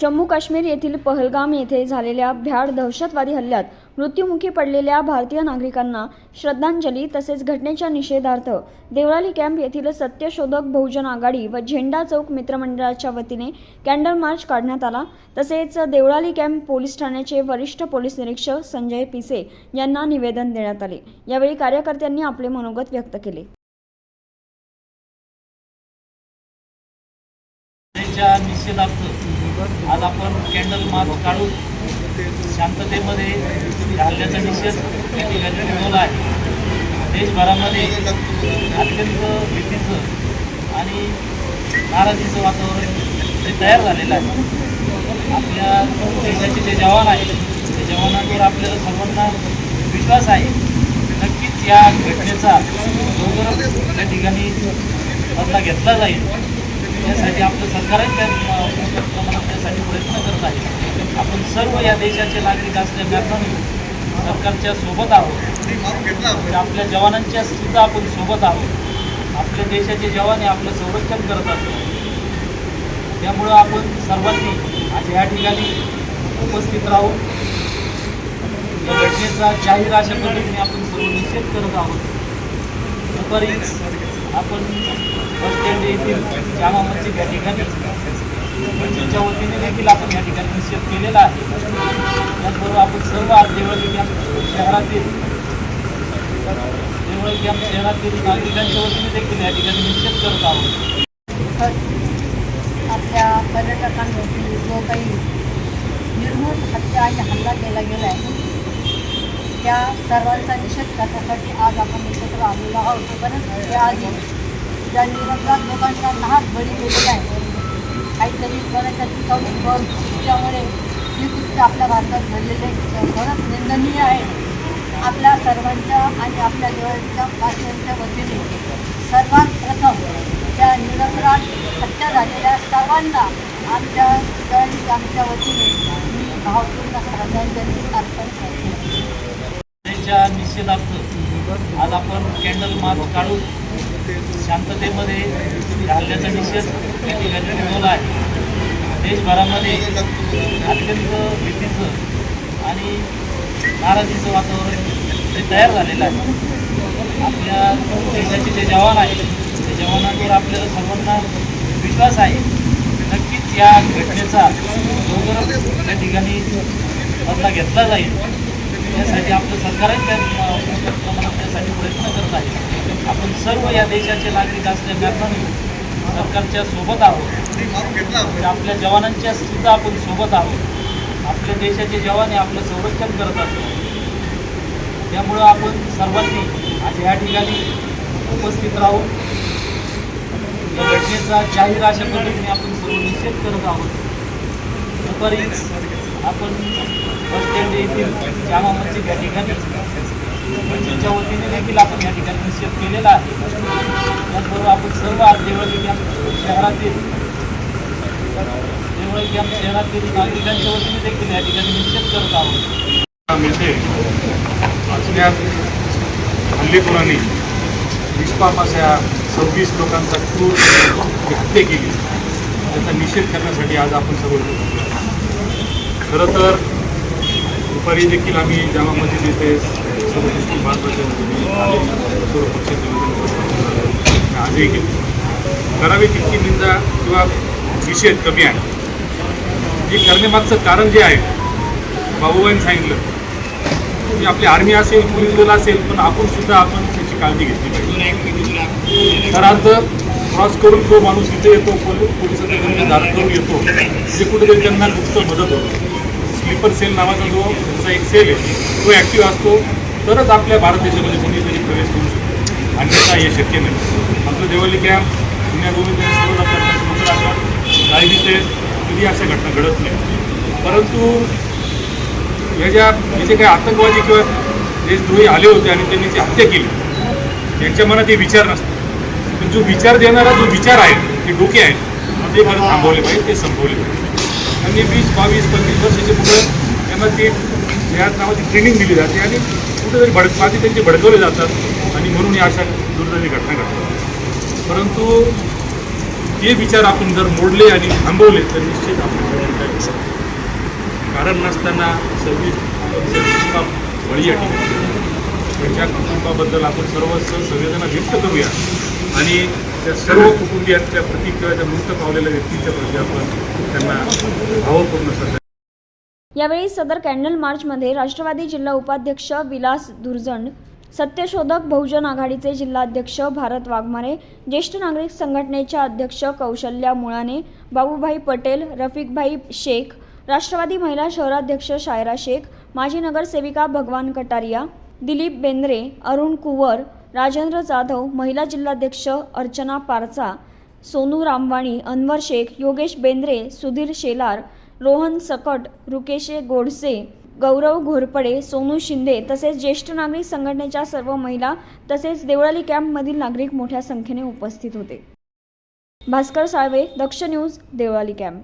जम्मू काश्मीर येथील पहलगाम येथे झालेल्या भ्याड दहशतवादी हल्ल्यात मृत्युमुखी पडलेल्या भारतीय नागरिकांना श्रद्धांजली तसेच घटनेच्या निषेधार्थ देवळाली कॅम्प येथील सत्यशोधक बहुजन आघाडी व झेंडा चौक मित्रमंडळाच्या वतीने कॅन्डल मार्च काढण्यात आला. तसेच देवळाली कॅम्प पोलीस ठाण्याचे वरिष्ठ पोलीस निरीक्षक संजय पिसे यांना निवेदन देण्यात आले. यावेळी कार्यकर्त्यांनी आपले मनोगत व्यक्त केले. त्याच्या निषेधार्थ. आज आपण कॅन्डल मार्च काढून शांततेमध्ये हल्ल्याचा निषेध या ठिकाणी ठेवला आहे. देशभरामध्ये अत्यंत भीतीचं आणि नाराजीचं वातावरण ते तयार झालेलं आहे. आपल्या देशाचे जे जवान आहेत त्या जवानांवर आपल्याला सर्वांना विश्वास आहे. नक्कीच या घटनेचा लवकरच त्या ठिकाणी बदला घेतला जाईल. त्यासाठी आपलं सरकारही त्या प्रमाणात त्यासाठी प्रयत्न करत आहे. आपण सर्व या देशाचे नागरिक असल्या सरकारच्या सोबत आहोत. म्हणजे आपल्या जवानांच्या सुद्धा आपण सोबत आहोत. आपल्या देशाचे जवान हे आपलं संरक्षण करत असतात. त्यामुळं आपण सर्वांनी आज या ठिकाणी उपस्थित राहून या घटनेचा जाहीर अशा पद्धतीने आपण सर्व निषेध करत आहोत. दुपारी आपण बस येथील जामा मस्जिद या ठिकाणी मस्जिदच्या वतीने देखील आपण या ठिकाणी निषेध केलेला आहे. त्याचबरोबर आपण सर्व आज देवळी कॅम्प शहरातील देवळी कॅम्प शहरातील नागरिकांच्या वतीने देखील या ठिकाणी निषेध करत आहोत. आपल्या पर्यटकांवरती जो काही निर्मूल हत्या आणि हल्ला केला गेला आहे त्या सर्वांचा निषेध करण्यासाठी आज आपण एकत्र आलेलो आहोत. परंतु त्याआधी ज्या निरंतर लोकांचा नाच बळी गेलेला आहे. काहीतरी कोणाच्या टिकावणी बॉम्ब त्यामुळे ही कृत्य आपल्या भारतात घडलेले खरंच निंदनीय आहे. आपल्या सर्वांच्या आणि आपल्या जवळच्या वासियांच्या वतीने सर्वात प्रथम त्या निरपराध हत्या झालेल्या सर्वांना आमच्या दळी आमच्या वतीने मी भावपूर्ण श्रद्धांजली अर्पण करते. निषेधार्थ आज आपण कॅन्डल मार्च काढून शांततेमध्ये घालण्याचा निषेध या ठिकाणी नोंदवला आहे. देशभरामध्ये अत्यंत भीतीचं आणि नाराजीचं वातावरण ते तयार झालेलं आहे. आपल्या देशाचे जे जवान आहेत त्या जवानांवर आपल्याला सर्वांना विश्वास आहे. नक्कीच या घटनेचा लवकरच त्या ठिकाणी बदला घेतला जाईल. त्यासाठी आपलं सरकारही त्या प्रमाणात त्यासाठी प्रयत्न करत आहे. आपण सर्व या देशाचे नागरिक असल्या कारणाने सरकारच्या सोबत आहोत. म्हणजे आपल्या जवानांच्या सुद्धा आपण सोबत आहोत. आपल्या देशाचे जवान हे आपलं संरक्षण करत असतात. त्यामुळं आपण सर्वांनी आज या ठिकाणी उपस्थित राहून या घटनेचा जाहीर अशा पद्धतीने आपण सर्व निषेध करत आहोत. दुपारी आपण बसस्टँड येथील जामा मस्जिद या ठिकाणी मस्जिदच्या वतीने देखील आपण या ठिकाणी निषेध केलेला आहे. त्याचबरोबर आपण सर्व आज देवळी कॅम्प शहरातील देवळी कॅम्प शहरातील नागरिकांच्या वतीने देखील या ठिकाणी निषेध करत आहोत. मिळते अज्ञात हल्लेखोरांनी निष्पाप सव्वीस लोकांचा क्रूर हत्या केली. त्याचा निषेध करण्यासाठी आज आपण सर्व खरं तर दुपारी देखील आम्ही जामा मस्जिद येथे आजही करावी तितकी निंदा किंवा निषेध कमी आहे. हे करण्यामागचं कारण जे आहे बाबूबाईंनी सांगितलं की आपली आर्मी असेल पोलीस दल असेल पण आपण सुद्धा आपण त्याची काळजी घेतली पाहिजे. सरार्थ क्रॉस करून तो माणूस इथे येतो पोलीस पोलिसाचा त्यांना धारण करून येतो. जे कुठेतरी त्यांना गुप्त मदत होतं. स्लीपर सेल नावाचा जो त्यांचा एक सेल आहे तो ॲक्टिव्ह असतो. तरच आपल्या भारत देशामध्ये कोणीतरी प्रवेश करू शकतो. अन्यथा हे शक्य नाही. आपलं देवली कॅम्प पुण्या सर्व करण्याचे काही ते कधी अशा घटना घडत नाही. परंतु हे ज्या हे जे काही आतंकवादी किंवा देशद्रोही आले होते आणि त्यांनी जी हत्या केली त्यांच्या मनात हे विचार नसतो पण जो विचार देणारा जो विचार आहे ते डोके आहेत. ते मला थांबवले पाहिजे ते संपवले पाहिजे. त्यांनी वीस बावीस पंचवीस वर्षाचे मुलं त्यांना ते या नावाची ट्रेनिंग दिली जाते आणि कुठेतरी भडक माती त्यांचे भडकवले जातात आणि म्हणून या अशा दुर्दैवी घटना घडतात. परंतु ते विचार आपण जर मोडले आणि थांबवले तर निश्चित आपण काय कारण नसताना सव्वीस कुटुंबा बळी या ठिकाणी त्यांच्या कुटुंबाबद्दल आपण सर्व संवेदना व्यक्त करूया आणि त्या सर्व कुटुंबियांच्या प्रती किंवा त्या मृत पावलेल्या व्यक्तीच्या प्रती आपण त्यांना भावपूर्ण श्रद्धा यावेळी सदर कॅन्डल मार्चमध्ये राष्ट्रवादी जिल्हा उपाध्यक्ष विलास दुर्जण सत्यशोधक बहुजन आघाडीचे जिल्हाध्यक्ष भारत वाघमारे ज्येष्ठ नागरिक संघटनेच्या अध्यक्ष कौशल्या मुळाने बाबूभाई पटेल रफिकभाई शेख राष्ट्रवादी महिला शहराध्यक्ष शायरा शेख माजी नगरसेविका भगवान कटारिया दिलीप बेंद्रे अरुण कुवर राजेंद्र जाधव महिला जिल्हाध्यक्ष अर्चना पारचा सोनू रामवाणी अनवर शेख योगेश बेंद्रे सुधीर शेलार रोहन सकट रुकेशे गोडसे गौरव घोरपडे सोनू शिंदे तसेच ज्येष्ठ नागरिक संघटनेच्या सर्व महिला तसेच देवळाली कॅम्पमधील नागरिक मोठ्या संख्येने उपस्थित होते. Bhaskar Salve Daksh news Deolali camp.